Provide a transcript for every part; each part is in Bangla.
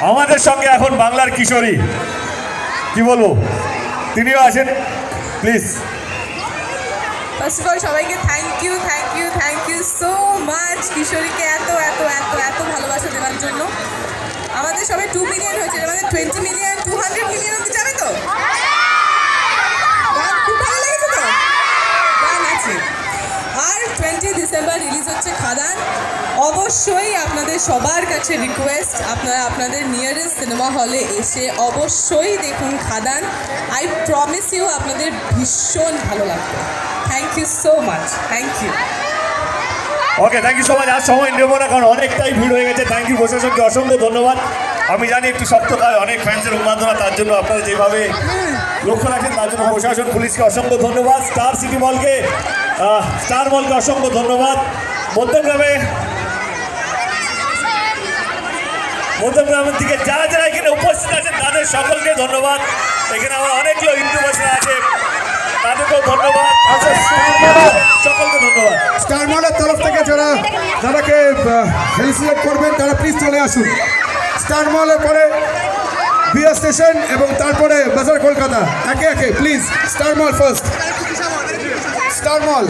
আমাদের সঙ্গে এখন বাংলার কিশোরী। কি বলব? তিনিও আছেন। প্লিজ ফার্স্ট সবাইকে thank you thank you thank you so much কিশোরীকে এত এত এত এত ভালোবাসা দেওয়ার জন্য। আমাদের সবাই টু মিলিয়ন হয়েছে, আমাদের twenty million two hundred million আপনাদের সবার কাছে রিকোয়েস্ট আপনারা আপনাদের নিয়ারেস্ট সিনেমা হলে এসে অবশ্যই দেখুন খাদান। আই প্রমিস ইউ আপনাদের ভীষণ ভালো লাগবে। Thank you so much thank you okay thank you so much আর সময় নেব না, কারণ অনেকটাই ভিড় হয়ে গেছে। থ্যাংক ইউ প্রশাসনকে অসংখ্য ধন্যবাদ। আমি জানি একটু শক্তকাল অনেক ফ্যান্সের উন্মাদনা, তার জন্য আপনারা যেভাবে লক্ষ্য রাখেন, তার জন্য প্রশাসন, পুলিশকে অসংখ্য ধন্যবাদ। স্টার সিটি মলকে স্টার মলকে অসংখ্য ধন্যবাদ। মধ্যমগ্রামে মধ্যমগ্রামের দিকে যারা যারা এখানে উপস্থিত আছেন তাদের সকলকে ধন্যবাদ। এখানে আমার অনেকগুলো হিন্দু বসে আছে তাদেরকেও ধন্যবাদ। সকলকে ধন্যবাদ। স্টার মলের তরফ থেকে যারা যারাকে ফেলিসিয়েট করবেন তারা প্লিজ চলে আসুন। স্টার মলের পরে বিয়া স্টেশন এবং তারপরে বাজার কলকাতা। একে একে please Star Mall first Star Mall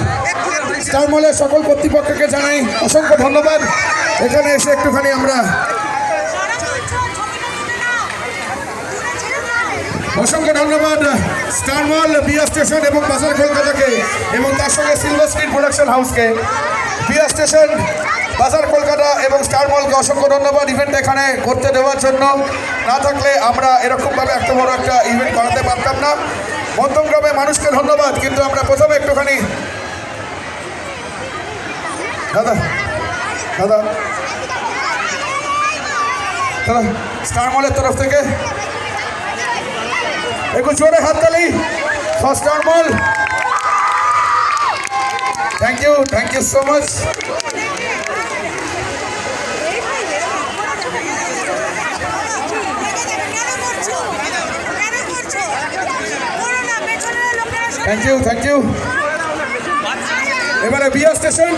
Star মলের সকল কর্তৃপক্ষকে জানাই অসংখ্য ধন্যবাদ। এখানে এসে একটুখানি আমরা অসংখ্য ধন্যবাদ। স্টার মল স্টেশন এবং বাজার কলকাতাকে এবং তার সঙ্গে সিলভার স্ক্রিন প্রোডাকশন হাউসকে। বিয়া স্টেশন, বাজার কলকাতা এবং স্টার মলকে অসংখ্য ধন্যবাদ ইভেন্ট এখানে করতে দেওয়ার জন্য। না থাকলে আমরা এরকমভাবে এত বড় একটা ইভেন্ট করাতে পারতাম না। মধ্যমগ্রামে মানুষকে ধন্যবাদ, কিন্তু আমরা প্রথমে একটুখানি দাদা দাদা। দাদা, স্টার মলের তরফ থেকে একটু জোরে হাততালি first normal thank you thank you so much thank you thank you এবারে বিয়া স্টেশন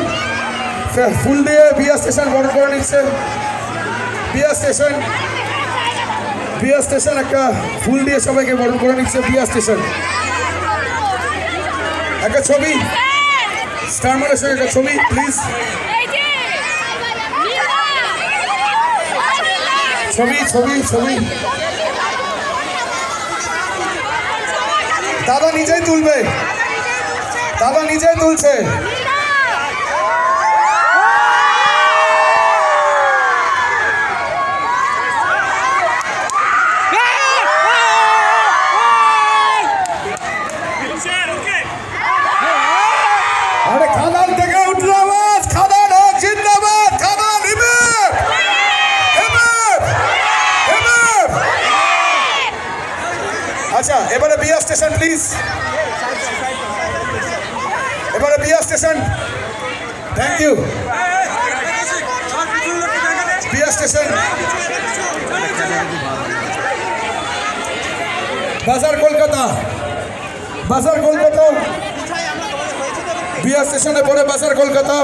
ফুল দিয়ে বিয়া স্টেশন বড় করে নিচ্ছে। বিয়া স্টেশন বিয়া স্টেশন, একটা ফুল দিয়ে সবাইকে বরণ করে নিচ্ছে বিয়া স্টেশন। একটা ছবি। স্টার সঙ্গে একটা ছবি প্লিজ ছবি ছবি ছবি। দাদা নিজেই তুলবে। দাদা নিজেই তুলছে আরে খাদান থেকে উঠল আওয়াজ খাদান হোক জিন্দাবাদ খাদান হিমেপ হিমেপ হিমেপ আচ্ছা এবারে বিয়া স্টেশন প্লিজ এবারে বিয়া স্টেশন। থ্যাংক ইউ বিয়া স্টেশন। বাজার কলকাতা। বাজার কলকাতা। বিয়া স্টেশনে পরে বাজার কলকাতা।